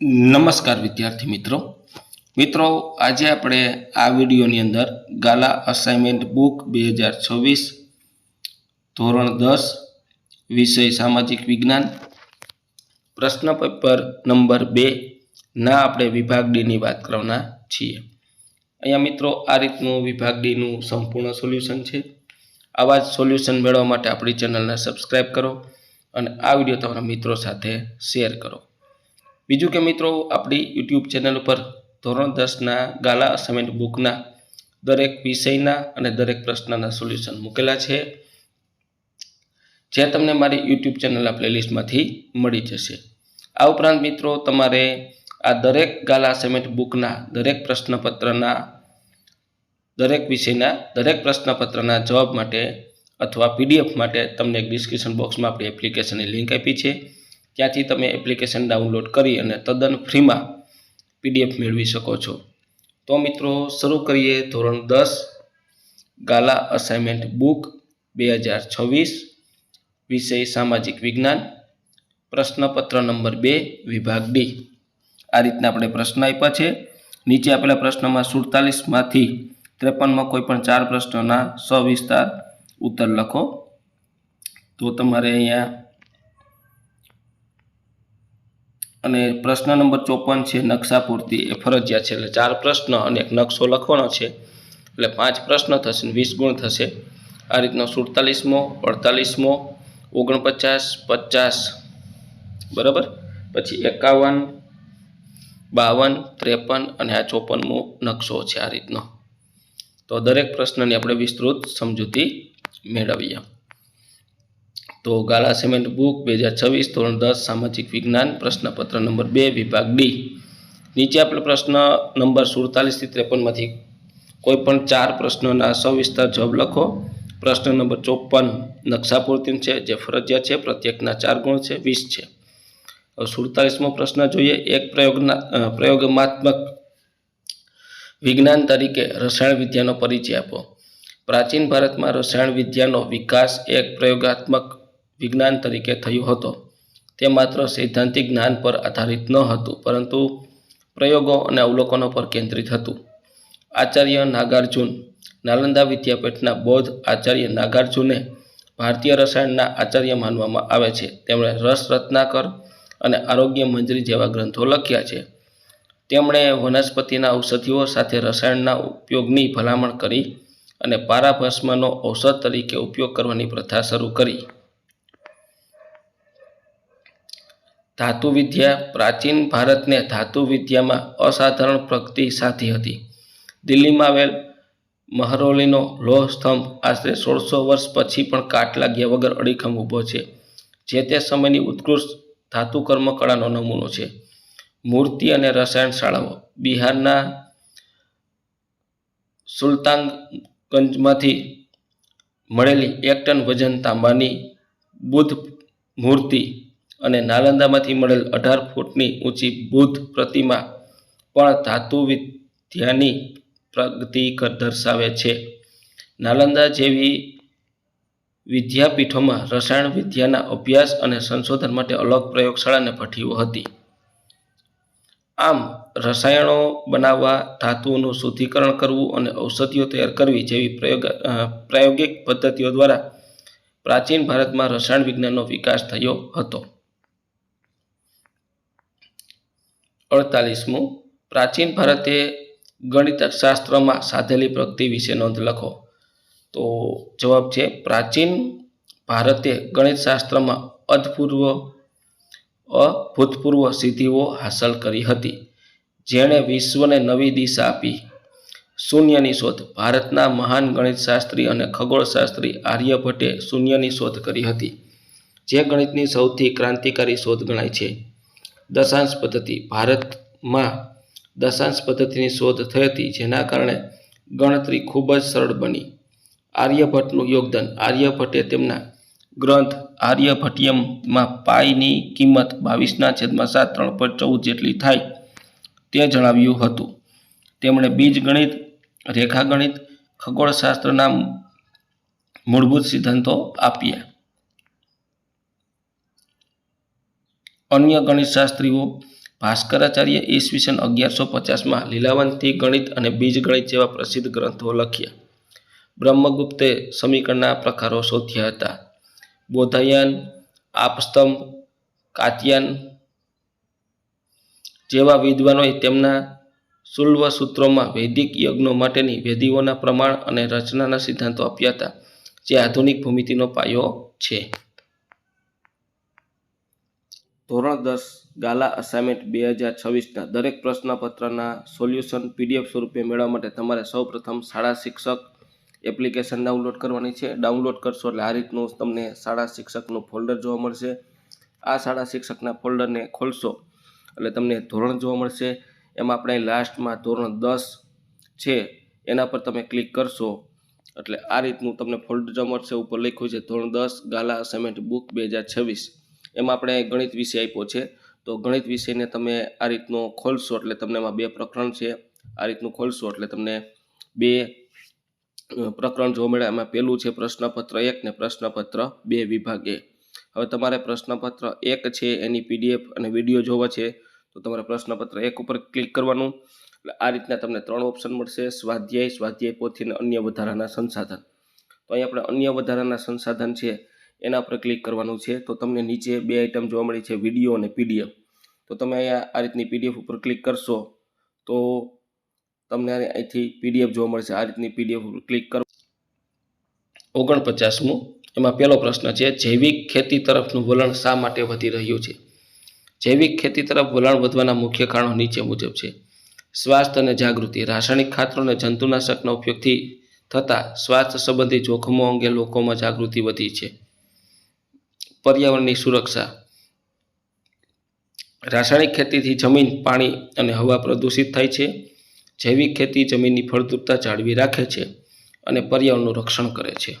નમસ્કાર વિદ્યાર્થી મિત્રો. મિત્રો, આજે આપણે આ વિડીયોની અંદર ગાલા અસાઇનમેન્ટ બુક બે હજાર છવ્વીસ, ધોરણ દસ, વિષય સામાજિક વિજ્ઞાન, પ્રશ્ન પેપર નંબર બે, ના આપણે વિભાગ ડીની વાત કરવાના છીએ. અહીંયા મિત્રો, આ રીતનું વિભાગ ડીનું સંપૂર્ણ સોલ્યુશન છે. આવા જ સોલ્યુશન મેળવવા માટે આપણી ચેનલને સબસ્ક્રાઈબ કરો અને આ વીડિયો તમારા મિત્રો સાથે શેર કરો. બીજું કે મિત્રો, આપણી યુટ્યુબ ચેનલ ઉપર ધોરણ દસના ગાલા અસાઇનમેન્ટ બુકના દરેક વિષયના અને દરેક પ્રશ્નના સોલ્યુશન મૂકેલા છે. જે તમને મારી યુટ્યુબ ચેનલના પ્લેલિસ્ટમાંથી મળી જશે. આ ઉપરાંત મિત્રો, તમારે આ દરેક ગાલા અસાઇનમેન્ટ બુકના દરેક પ્રશ્નપત્રના, દરેક વિષયના, દરેક પ્રશ્નપત્રના જવાબ માટે અથવા પીડીએફ માટે તમને એક ડિસ્ક્રિપ્શન બોક્સમાં આપણી એપ્લિકેશનની લિંક આપી છે. ત્યાંથી તમે એપ્લિકેશન ડાઉનલોડ કરી અને તદ્દન ફ્રીમાં પીડીએફ મેળવી શકો છો. તો મિત્રો, શરૂ કરીએ ધોરણ દસ, ગાલા અસાઇનમેન્ટ બુક બે હજાર છવ્વીસ, વિષય સામાજિક વિજ્ઞાન, પ્રશ્નપત્ર નંબર બે, વિભાગ ડી. આ રીતના આપણે પ્રશ્ન આપ્યા છે. નીચે આપેલા પ્રશ્નમાં સુડતાલીસમાંથી ત્રેપનમાં કોઈ પણ ચાર પ્રશ્નોના સવિસ્તાર ઉત્તર લખો. તો તમારે અહીંયા અને પ્રશ્ન નંબર ચોપન છે નકશા પૂરતી એ ફરજિયાત છે. એટલે ચાર પ્રશ્ન અને એક નકશો લખવાનો છે. એટલે પાંચ પ્રશ્ન થશે ને વીસ ગુણ થશે. આ રીતનો સુડતાલીસમો, અડતાલીસમો, ઓગણપચાસ, પચાસ. બરાબર? પછી એકાવન, બાવન, ત્રેપન અને આ ચોપનમો નકશો છે આ રીતનો. તો દરેક પ્રશ્નની આપણે વિસ્તૃત સમજૂતી મેળવીએ. તો ગાલા સિમેન્ટ બુક બે હજાર છવ્વીસ ધોરણ દસ સામાજિક વિજ્ઞાન પ્રશ્નપત્ર નંબર બે, વિભાગ ડી. નીચે આપણે પ્રશ્ન નંબર સુડતાલીસથી ત્રેપનમાંથી કોઈ પણ ચાર પ્રશ્નોના સવિસ્તાર જવાબ લખો. પ્રશ્ન નંબર ચોપન નકશા પૂર્તિ છે, જે ફરજિયાત છે, પ્રત્યેકના ચાર ગુણ છે, વીસ છે. સુડતાલીસમો પ્રશ્ન જોઈએ. એક પ્રયોગના પ્રયોગમાત્મક વિજ્ઞાન તરીકે રસાયણ વિદ્યાનો પરિચય આપો. પ્રાચીન ભારતમાં રસાયણ વિદ્યાનો વિકાસ એક પ્રયોગાત્મક વિજ્ઞાન તરીકે થયો હતો. તે માત્ર સૈદ્ધાંતિક જ્ઞાન પર આધારિત ન હતું, પરંતુ પ્રયોગો અને અવલોકનો પર કેન્દ્રિત હતું. આચાર્ય નાગાર્જુન, નાલંદા વિદ્યાપીઠના બૌદ્ધ આચાર્ય નાગાર્જુને ભારતીય રસાયણના આચાર્ય માનવામાં આવે છે. તેમણે રસ રત્નાકર અને આરોગ્ય મંજરી જેવા ગ્રંથો લખ્યા છે. તેમણે વનસ્પતિના ઔષધિઓ સાથે રસાયણના ઉપયોગની ભલામણ કરી અને પારાભસ્મનો ઔષધ તરીકે ઉપયોગ કરવાની પ્રથા શરૂ કરી. ધાતુ વિદ્યા પ્રાચીન ભારતને ધાતુવિદ્યામાં અસાધારણ પ્રગતિ સાધી હતી. દિલ્હીમાં આવેલ મહરોલીનો લોહ સ્તંભ આશરે સોળસો વર્ષ પછી પણ કાટ લાગ્યા વગર અડીખમ ઊભો છે, જે તે સમયની ઉત્કૃષ્ટ ધાતુ કર્મકળાનો નમૂનો છે. મૂર્તિ અને રસાયણ શાળાઓ. બિહારના સુલતાનગંજમાંથી મળેલી એક ટન વજન તાંબાની બુદ્ધ મૂર્તિ અને નાલંદામાંથી મળેલ અઢાર ફૂટની ઊંચી બુદ્ધ પ્રતિમા પણ ધાતુ વિદ્યાની પ્રગતિ દર્શાવે છે. નાલંદા જેવી વિદ્યાપીઠોમાં રસાયણ વિદ્યાના અભ્યાસ અને સંશોધન માટે અલગ પ્રયોગશાળા અને હતી. આમ, રસાયણો બનાવવા ધાતુઓનું શુદ્ધિકરણ કરવું અને ઔષધિઓ તૈયાર કરવી જેવી પ્રયોગ પ્રાયોગિક પદ્ધતિઓ દ્વારા પ્રાચીન ભારતમાં રસાયણ વિજ્ઞાનનો વિકાસ થયો હતો. અડતાલીસમું. પ્રાચીન ભારતે ગણિતશાસ્ત્રમાં સાધેલી પ્રગતિ વિશે નોંધ લખો. તો જવાબ છે, પ્રાચીન ભારતે ગણિતશાસ્ત્રમાં અધપૂર્વ અભૂતપૂર્વ સિદ્ધિઓ હાંસલ કરી હતી. જેણે વિશ્વને નવી દિશા આપી. શૂન્યની શોધ. ભારતના મહાન ગણિતશાસ્ત્રી અને ખગોળશાસ્ત્રી આર્યભટ્ટે શૂન્યની શોધ કરી હતી. જે ગણિતની સૌથી ક્રાંતિકારી શોધ ગણાય છે. દશાંશ પદ્ધતિ ભારતમાં દશાંશ પદ્ધતિની શોધ થઈ હતી, જેના કારણે ગણતરી ખૂબ જ સરળ બની. આર્યભટ્ટનું યોગદાન, આર્યભટ્ટે તેમના ગ્રંથ આર્યભટ્ટિયમમાં પાઈની કિંમત બાવીસના છેદમાં સાત, ત્રણ પોઈન્ટ ચૌદ જેટલી થાય તે જણાવ્યું હતું. તેમણે બીજગણિત રેખાગણિત ખગોળશાસ્ત્રના મૂળભૂત સિદ્ધાંતો આપ્યા. અન્ય ગણિતશાસ્ત્રીઓ ભાસ્કરાચાર્ય ઈસવીસન અગિયારસો પચાસમાં લીલાવંતી ગણિત અને બીજગણિત જેવા પ્રસિદ્ધ ગ્રંથો લખ્યા. બ્રહ્મગુપ્તે સમીકરણના પ્રકારો શોધ્યા હતા. બોધાયન આપસ્તંભ કાત્યાન જેવા વિદ્વાનોએ તેમના શુલ્વ સૂત્રોમાં વૈદિક યજ્ઞો માટેની વેદીઓના પ્રમાણ અને રચનાના સિદ્ધાંતો આપ્યા હતા, જે આધુનિક ભૂમિતિનો પાયો છે. ધોરણ દસ, ગાલા અસાઇનમેન્ટ બે હજાર છવ્વીસના દરેક પ્રશ્નપત્રના સોલ્યુશન પીડીએફ સ્વરૂપે મેળવવા માટે તમારે સૌપ્રથમ શાળા શિક્ષક એપ્લિકેશન ડાઉનલોડ કરવાની છે. ડાઉનલોડ કરશો એટલે આ રીતનું તમને શાળા શિક્ષકનું ફોલ્ડર જોવા મળશે. આ શાળા શિક્ષકના ફોલ્ડરને ખોલશો એટલે તમને ધોરણ જોવા મળશે. એમાં આપણે લાસ્ટમાં ધોરણ દસ છે, એના પર તમે ક્લિક કરશો એટલે આ રીતનું તમને ફોલ્ડર જોવા મળશે. ઉપર લખ્યું છે ધોરણ દસ, ગાલા અસાઇનમેન્ટ બુક બે હજાર છવ્વીસ. એમાં આપણે ગણિત વિષય આપ્યો છે. તો ગણિત વિષયને તમે આ રીતનો ખોલશો એટલે તમને એમાં બે પ્રકરણ છે. આ રીતનું ખોલશો એટલે તમને બે પ્રકરણ જોવા મળે. એમાં પહેલું છે પ્રશ્નપત્ર એક ને પ્રશ્નપત્ર બે વિભાગે. હવે તમારે પ્રશ્નપત્ર એક છે, એની પીડીએફ અને વીડિયો જોવા છે. તો તમારે પ્રશ્નપત્ર એક ઉપર ક્લિક કરવાનું. એટલે આ રીતના તમને ત્રણ ઓપ્શન મળશે. સ્વાધ્યાય સ્વાધ્યાય પોથી અને અન્ય વધારાના સંસાધન. તો અહીં આપણે અન્ય વધારાના સંસાધન છે. એના પર ક્લિક કરવાનું છે. તો તમને નીચે બે આઇટમ જોવા મળી છે વીડિયો અને પીડીએફ તો તમે અહીંયા આ રીતની પીડીએફ ઉપર ક્લિક કરશો, તો તમને અહીંથી પીડીએફ જોવા મળશે. આ રીતની પીડીએફ ઉપર ક્લિક કરો. ઓગણપચાસમું, એમાં પહેલો પ્રશ્ન છે, જૈવિક ખેતી તરફનું વલણ શા માટે વધી રહ્યું છે? જૈવિક ખેતી તરફ વલણ વધવાના મુખ્ય કારણો નીચે મુજબ છે. સ્વાસ્થ્ય અને જાગૃતિ, રાસાયણિક ખાતરો અને જંતુનાશકના ઉપયોગથી થતા સ્વાસ્થ્ય સંબંધી જોખમો અંગે લોકોમાં જાગૃતિ વધી છે. પર્યાવરણની સુરક્ષા. રાસાયણિક ખેતીથી જમીન, પાણી અને હવા પ્રદૂષિત થાય છે. જૈવિક ખેતી જમીનની ફળદ્રુપતા જાળવી રાખે છે અને પર્યાવરણનું રક્ષણ કરે છે.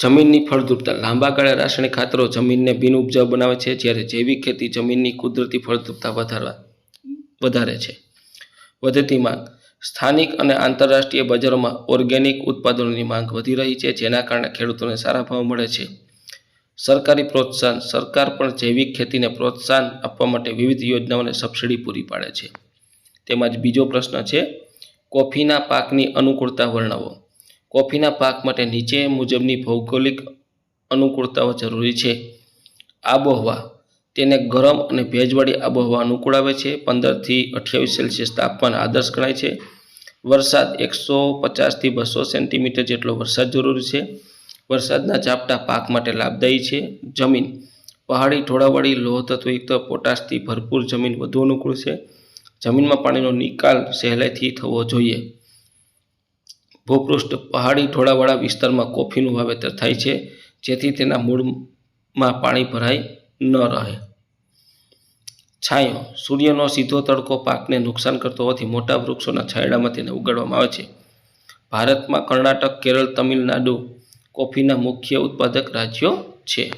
જમીનની ફળદ્રુપતા. લાંબા ગાળે રાસાયણિક ખાતરો જમીનને બિનઉપજાઉ બનાવે છે, જ્યારે જૈવિક ખેતી જમીનની કુદરતી ફળદ્રુપતા વધારવા, વધારે છે. વધતી માંગ સ્થાનિક અને આંતરરાષ્ટ્રીય બજારોમાં ઓર્ગેનિક ઉત્પાદનોની માંગ વધી રહી છે, જેના કારણે ખેડૂતોને સારા ભાવ મળે છે. સરકારી પ્રોત્સાહન, સરકાર પણ જૈવિક ખેતીને પ્રોત્સાહન આપવા માટે વિવિધ યોજનાઓને સબસિડી પૂરી પાડે છે. તેમજ બીજો પ્રશ્ન છે, કોફીના પાકની અનુકૂળતા વર્ણવો. કોફીના પાક માટે નીચે મુજબની ભૌગોલિક અનુકૂળતાઓ જરૂરી છે. આબોહવા તેને ગરમ અને ભેજવાળી આબોહવા અનુકૂળ આવે છે. પંદરથી અઠ્યાવીસ સેલ્સિયસ તાપમાન આદર્શ ગણાય છે. વરસાદ એકસો પચાસથી બસો સેન્ટીમીટર જેટલો વરસાદ જરૂરી છે. વરસાદના ઝાપટા પાક માટે લાભદાયી છે. જમીન, પહાડી ઢોળાવાળી લોહ તત્વયુક્ત પોટાશથી ભરપૂર જમીન વધુ અનુકૂળ છે. જમીનમાં પાણીનો નિકાલ સહેલાઈથી થવો જોઈએ. ભૂપૃષ્ઠ, પહાડી, ઢોળાવાળા વિસ્તારમાં કોફીનું વાવેતર થાય છે, જેથી તેના મૂળમાં પાણી ભરાય. ન રહે. છાંયો, સૂર્યનો સીધો તડકો પાકને નુકસાન કરતો હોવાથી મોટા વૃક્ષોના છાંયડામાં તેને ઉગાડવામાં આવે છે. ભારતમાં કર્ણાટક, કેરળ, તમિલનાડુ કોફીના મુખ્ય ઉત્પાદક રાજ્યો છે.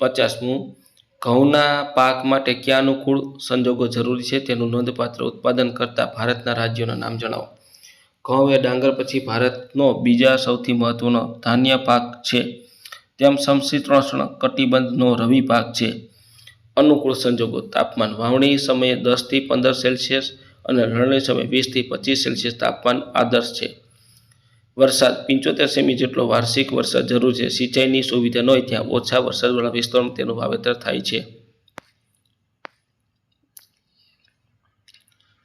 પચાસમું, ઘઉંના પાક માટે કયા અનુકૂળ સંજોગો જરૂરી છે તેનું નોંધપાત્ર ઉત્પાદન કરતા ભારતના રાજ્યોના નામ જણાવો. ઘઉં એ ડાંગર પછી ભારતનો બીજા સૌથી મહત્વનો ધાન્ય પાક છે. તેમ સમશીતોષ્ણ કટિબંધનો રવિ ભાગ છે. અનુકૂળ સંજોગો તાપમાન વાવણી સમયે દસથી પંદર સેલ્સિયસ અને લણણી સમયે વીસથી પચીસ સેલ્સિયસ તાપમાન આદર્શ છે. વરસાદ પંચોતેર સેમી જેટલો વાર્ષિક વરસાદ જરૂર છે. સિંચાઈની સુવિધા ન હોય ત્યાં ઓછા વરસાદવાળા વિસ્તારોમાં તેનું વાવેતર થાય છે.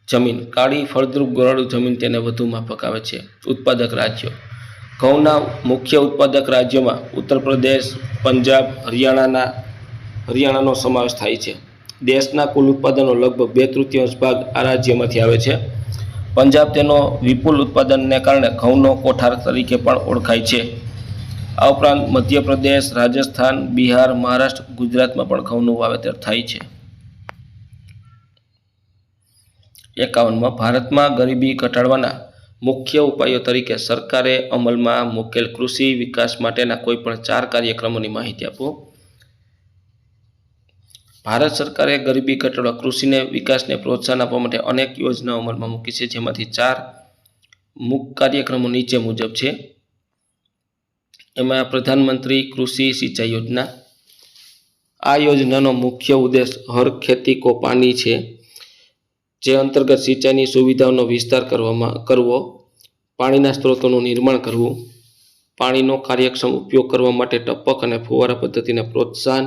જમીન, કાળી, ફળદ્રુપ ગોરાળુ જમીન તેને વધુ માફક આવે છે. ઉત્પાદક રાજ્યો. ઘઉંના મુખ્ય ઉત્પાદક રાજ્યોમાં ઉત્તર પ્રદેશ, પંજાબ, હરિયાણાના, હરિયાણાનો સમાવેશ થાય છે. દેશના કુલ ઉત્પાદનનો લગભગ બે તૃતીયાંશ ભાગ આ રાજ્યમાંથી આવે છે. પંજાબ તેનો વિપુલ ઉત્પાદનને કારણે ઘઉંનો કોઠાર તરીકે પણ ઓળખાય છે. આ ઉપરાંત મધ્યપ્રદેશ, રાજસ્થાન, બિહાર, મહારાષ્ટ્ર, ગુજરાતમાં પણ ઘઉંનું વાવેતર થાય છે. એકાવનમાં ભારતમાં ગરીબી ઘટાડવાના મુખ્ય ઉપાયો તરીકે સરકારે અમલમાં મૂકેલ કૃષિ વિકાસ માટેના કોઈપણ ચાર કાર્યક્રમોની માહિતી આપો. ભારત સરકારે ગરીબી ઘટાડવા કૃષિને વિકાસને પ્રોત્સાહન આપવા માટે અનેક યોજનાઓ અમલમાં મૂકી છે, જેમાંથી ચાર મુખ્ય કાર્યક્રમો નીચે મુજબ છે. એમાં પ્રધાનમંત્રી કૃષિ સિંચાઈ યોજના. આ યોજનાનો મુખ્ય ઉદ્દેશ હર ખેતી કો પાણી છે. જે અંતર્ગત સિંચાઈની સુવિધાઓનો વિસ્તાર કરવામાં કરવો, પાણીના સ્ત્રોતોનું નિર્માણ કરવું, પાણીનો કાર્યક્ષમ ઉપયોગ કરવા માટે ટપક અને ફુવારા પદ્ધતિને પ્રોત્સાહન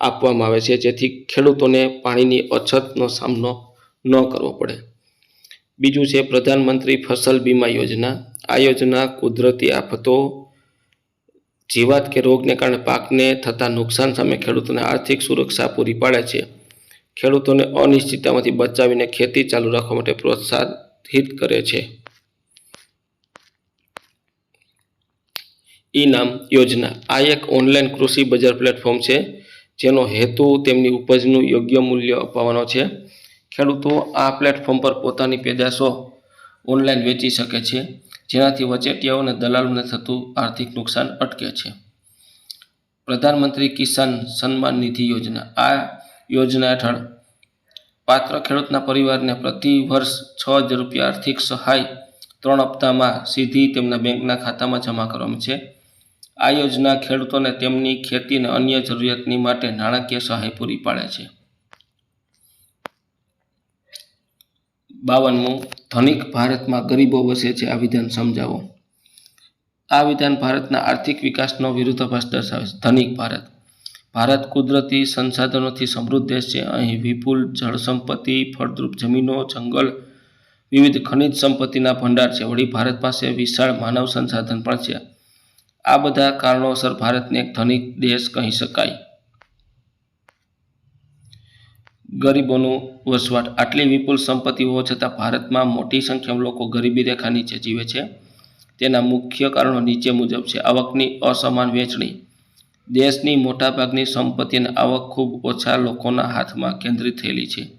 આપવામાં આવે છે, જેથી ખેડૂતોને પાણીની અછતનો સામનો ન કરવો પડે. બીજું છે પ્રધાનમંત્રી ફસલ બીમા યોજના. આ યોજના કુદરતી આફતો, જીવાત કે રોગને કારણે પાકને થતા નુકસાન સામે ખેડૂતોને આર્થિક સુરક્ષા પૂરી પાડે છે. ખેડૂતોને અનિશ્ચિતતામાંથી બચાવીને ખેતી ચાલુ રાખવા માટે પ્રોત્સાહિત કરે છે. ઇનામ યોજના. આ એક ઓનલાઈન કૃષિ બજાર પ્લેટફોર્મ છે, જેનો હેતુ તેમની ઉપજનું યોગ્ય મૂલ્ય અપાવવાનો છે. ખેડૂતો આ પ્લેટફોર્મ પર પોતાની પેદાશો ઓનલાઈન વેચી શકે છે, જેનાથી વચેટિયાઓ અને દલાલોને થતું આર્થિક નુકસાન અટકે છે. પ્રધાનમંત્રી કિસાન સન્માન નિધિ યોજના. આ યોજના હેઠળ પાત્ર ખેડૂતના પરિવારને પ્રતિ વર્ષ છ હજાર રૂપિયા આર્થિક સહાય ત્રણ હપ્તામાં સીધી તેમના બેંકના ખાતામાં જમા કરવામાં છે. આ યોજના ખેડૂતોને તેમની ખેતી અને અન્ય જરૂરિયાતની માટે નાણાકીય સહાય પૂરી પાડે છે. બાવનમું, ધનિક ભારતમાં ગરીબો વસે છે. આ વિધાન સમજાવો. આ વિધાન ભારતના આર્થિક વિકાસનો વિરોધાભાસ દર્શાવે છે. ધનિક ભારત. ભારત કુદરતી સંસાધનોથી સમૃદ્ધ દેશ છે. અહીં વિપુલ જળ સંપત્તિ, ફળદ્રુપ જમીનો, જંગલ, વિવિધ ખનિજ સંપત્તિના ભંડાર છે. વળી ભારત પાસે વિશાળ માનવ સંસાધન પણ છે. આ બધા કારણોસર ભારતને એક ધનિક દેશ કહી શકાય. ગરીબોનું વસવાટ. આટલી વિપુલ સંપત્તિ હોવા છતાં ભારતમાં મોટી સંખ્યામાં લોકો ગરીબી રેખા નીચે જીવે છે. તેના મુખ્ય કારણો નીચે મુજબ છે. આવકની અસમાન વહેંચણી દેશની મોટાભાગની સંપત્તિ અને આવક ખૂબ ઓછા લોકોના હાથમાં કેન્દ્રિત થયેલી છે.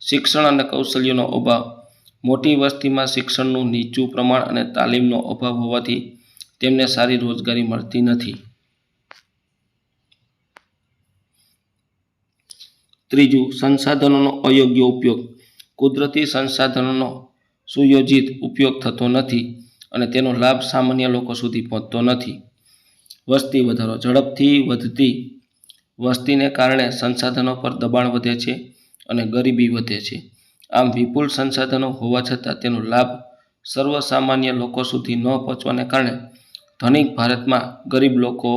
શિક્ષણ અને કૌશલ્યનો અભાવ. મોટી વસ્તીમાં શિક્ષણનું નીચું પ્રમાણ અને તાલીમનો અભાવ હોવાથી તેમને સારી રોજગારી મળતી નથી. ત્રીજું, સંસાધનોનો અયોગ્ય ઉપયોગ. કુદરતી સંસાધનોનો સુયોજિત ઉપયોગ થતો નથી અને તેનો લાભ સામાન્ય લોકો સુધી પહોંચતો નથી. વસ્તી વધારો, ઝડપથી વધતી વસ્તીને કારણે સંસાધનો પર દબાણ વધે છે અને ગરીબી વધે છે. આમ વિપુલ સંસાધનો હોવા છતાં તેનો લાભ સર્વસામાન્ય લોકો સુધી ન પહોંચવાને કારણે ધનિક ભારતમાં ગરીબ લોકો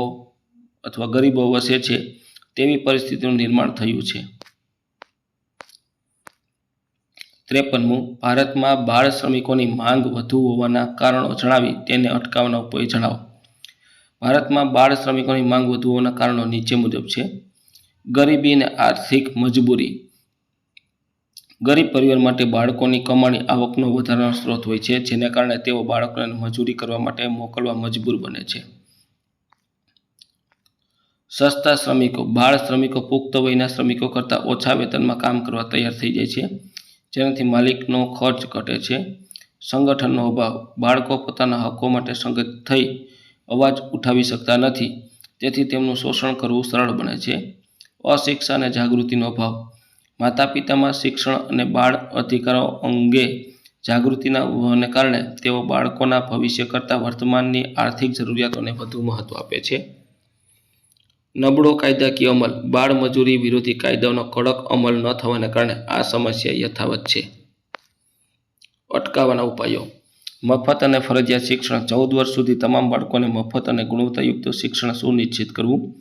અથવા ગરીબો વસે છે તેવી પરિસ્થિતિનું નિર્માણ થયું છે. ત્રેપનમું, ભારતમાં બાળ શ્રમિકોની માંગ વધુ હોવાના કારણો જણાવી તેને અટકાવવાના ઉપાય જણાવો. ભારતમાં બાળ શ્રમિકોની માંગ વધુ હોવાના કારણો નીચે મુજબ છે. ગરીબી અને આર્થિક મજબૂરી. ગરીબ પરિવાર માટે બાળકોની કમાણી આવકનો વધારાનો સ્ત્રોત હોય છે, જેને કારણે તેઓ બાળકોને મજૂરી કરવા માટે મોકલવા મજબૂર બને છે. સસ્તા શ્રમિકો. બાળ શ્રમિકો પુખ્ત વયના શ્રમિકો કરતાં ઓછા વેતનમાં કામ કરવા તૈયાર થઈ જાય છે, જેનાથી માલિકનો ખર્ચ ઘટે છે. સંગઠનનો અભાવ. બાળકો પોતાના હકો માટે સંગઠિત થઈ અવાજ ઉઠાવી શકતા નથી. તેથી તેમનું શોષણ કરવું સરળ બને છે. અશિક્ષા અને જાગૃતિનો અભાવ. માતા પિતામાં શિક્ષણ અને બાળ અધિકારો અંગે જાગૃતિના અભાવને કારણે તેઓ બાળકોના ભવિષ્ય કરતાં વર્તમાનની આર્થિક જરૂરિયાતોને વધુ મહત્ત્વ આપે છે. નબળો કાયદાકીય અમલ. બાળ મજૂરી વિરોધી કાયદાઓનો કડક અમલ ન થવાને કારણે આ સમસ્યા યથાવત છે. અટકાવવાના ઉપાયો. મફત અને ફરજિયાત શિક્ષણ. ચૌદ વર્ષ સુધી તમામ બાળકોને મફત અને ગુણવત્તાયુક્ત શિક્ષણ સુનિશ્ચિત કરવું.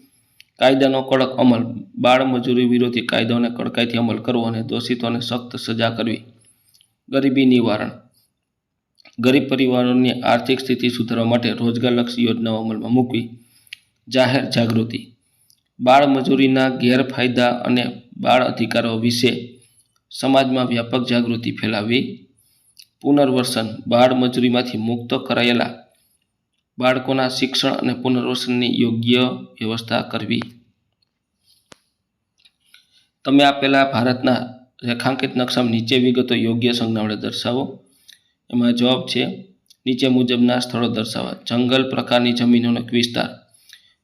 કાયદાનો કડક અમલ. બાળ મજૂરી વિરોધી કાયદાઓને કડકાઈથી અમલ કરવો અને દોષિતોને સખ્ત સજા કરવી. ગરીબી નિવારણ. ગરીબ પરિવારોની આર્થિક સ્થિતિ સુધારવા માટે રોજગારલક્ષી યોજનાઓ અમલમાં મૂકવી. જાહેર જાગૃતિ. બાળ મજૂરીના ગેરફાયદા અને બાળ અધિકારો વિશે સમાજમાં વ્યાપક જાગૃતિ ફેલાવવી. પુનર્વસન બાળમજૂરીમાંથી મુક્ત કરાયેલા બાળકોના શિક્ષણ અને પુનર્વસનની યોગ્ય વ્યવસ્થા કરવી. તમે આપેલા ભારતના રેખાંકિત નકશામાં નીચે વિગતો યોગ્ય સંજ્ઞા દર્શાવો. એમાં જવાબ છે, નીચે મુજબના સ્થળો દર્શાવવા. જંગલ પ્રકારની જમીનોનો વિસ્તાર.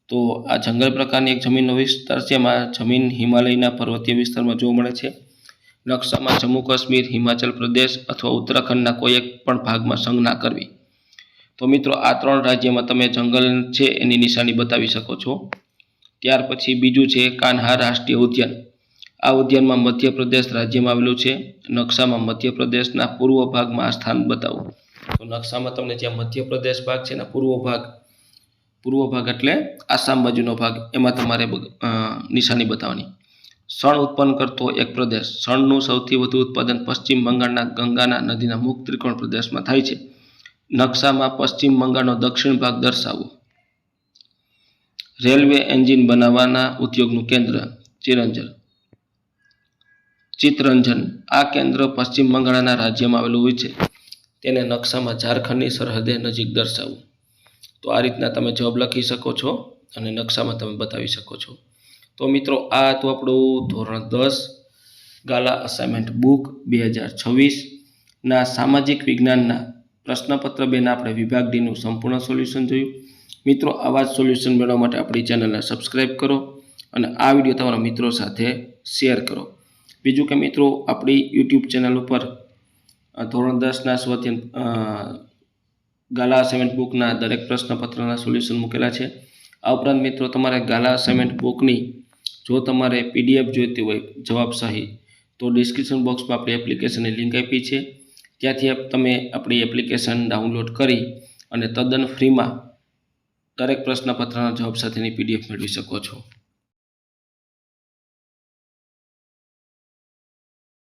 તો આ જંગલ પ્રકારની એક જમીનનો વિસ્તાર છે, એમાં જમીન હિમાલયના પર્વતીય વિસ્તારમાં જોવા મળે છે. નકશામાં જમ્મુ કાશ્મીર, હિમાચલ પ્રદેશ અથવા ઉત્તરાખંડના કોઈ એક પણ ભાગમાં સંજ્ઞા કરવી. તો મિત્રો, આ ત્રણ રાજ્યમાં તમે જંગલ છે એની નિશાની બતાવી શકો છો. ત્યાર પછી બીજું છે કાન્હા રાષ્ટ્રીય ઉદ્યાન. આ ઉદ્યાનમાં મધ્યપ્રદેશ રાજ્યમાં આવેલું છે. નકશામાં મધ્યપ્રદેશના પૂર્વ ભાગમાં આ સ્થાન બતાવો. તો નકશામાં તમને જ્યાં મધ્યપ્રદેશ ભાગ છે એના પૂર્વ ભાગ પૂર્વ ભાગ એટલે આસામ બાજુનો ભાગ. એમાં તમારે નિશાની બતાવવાની. શણ ઉત્પન્ન કરતો એક પ્રદેશ શણનું સૌથી વધુ ઉત્પાદન પશ્ચિમ બંગાળના ગંગાના નદીના મુખ ત્રિકોણ પ્રદેશમાં થાય છે. નકશામાં પશ્ચિમ બંગાળનો દક્ષિણ ભાગ દર્શાવો. રેલવે એન્જિન બનાવવાના ઉદ્યોગનું કેન્દ્ર ચિરંજન. ચિત્રંજન આ કેન્દ્ર પશ્ચિમ બંગાળના રાજ્યમાં આવેલું હોય છે. તેને નકશામાં ઝારખંડની સરહદે નજીક દર્શાવવું તો આ રીતના તમે જવાબ લખી શકો છો અને નકશામાં તમે બતાવી શકો છો. તો મિત્રો, આ હતું આપણું ધોરણ દસ ગાલા અસાઇનમેન્ટ બુક બે હજાર છવ્વીસના સામાજિક વિજ્ઞાનના પ્રશ્નપત્ર બેના આપણે વિભાગ ડીનું સંપૂર્ણ સોલ્યુશન જોયું. મિત્રો, આવા જ સોલ્યુશન મેળવવા માટે આપણી ચેનલને સબસ્ક્રાઈબ કરો અને આ વીડિયો તમારા મિત્રો સાથે શેર કરો. બીજું કે મિત્રો, આપણી યુટ્યુબ ચેનલ ઉપર ધોરણ દસના સ્વધ્યન ગાલા અસાઇનમેન્ટ બુકના દરેક પ્રશ્નપત્રના સોલ્યુશન મૂકેલા છે. આ ઉપરાંત મિત્રો, તમારે ગાલા અસાઇનમેન્ટ બુકની જો તમારે પીડીએફ જોઈતી હોય જવાબશાહી, તો ડિસ્ક્રિપ્શન બોક્સમાં આપણી એપ્લિકેશનની લિંક આપી છે. ત્યાંથી તમે આપણી એપ્લિકેશન ડાઉનલોડ કરી અને તદ્દન ફ્રીમાં દરેક પ્રશ્નપત્રના જવાબ સાથેની પીડીએફ મેળવી શકો છો.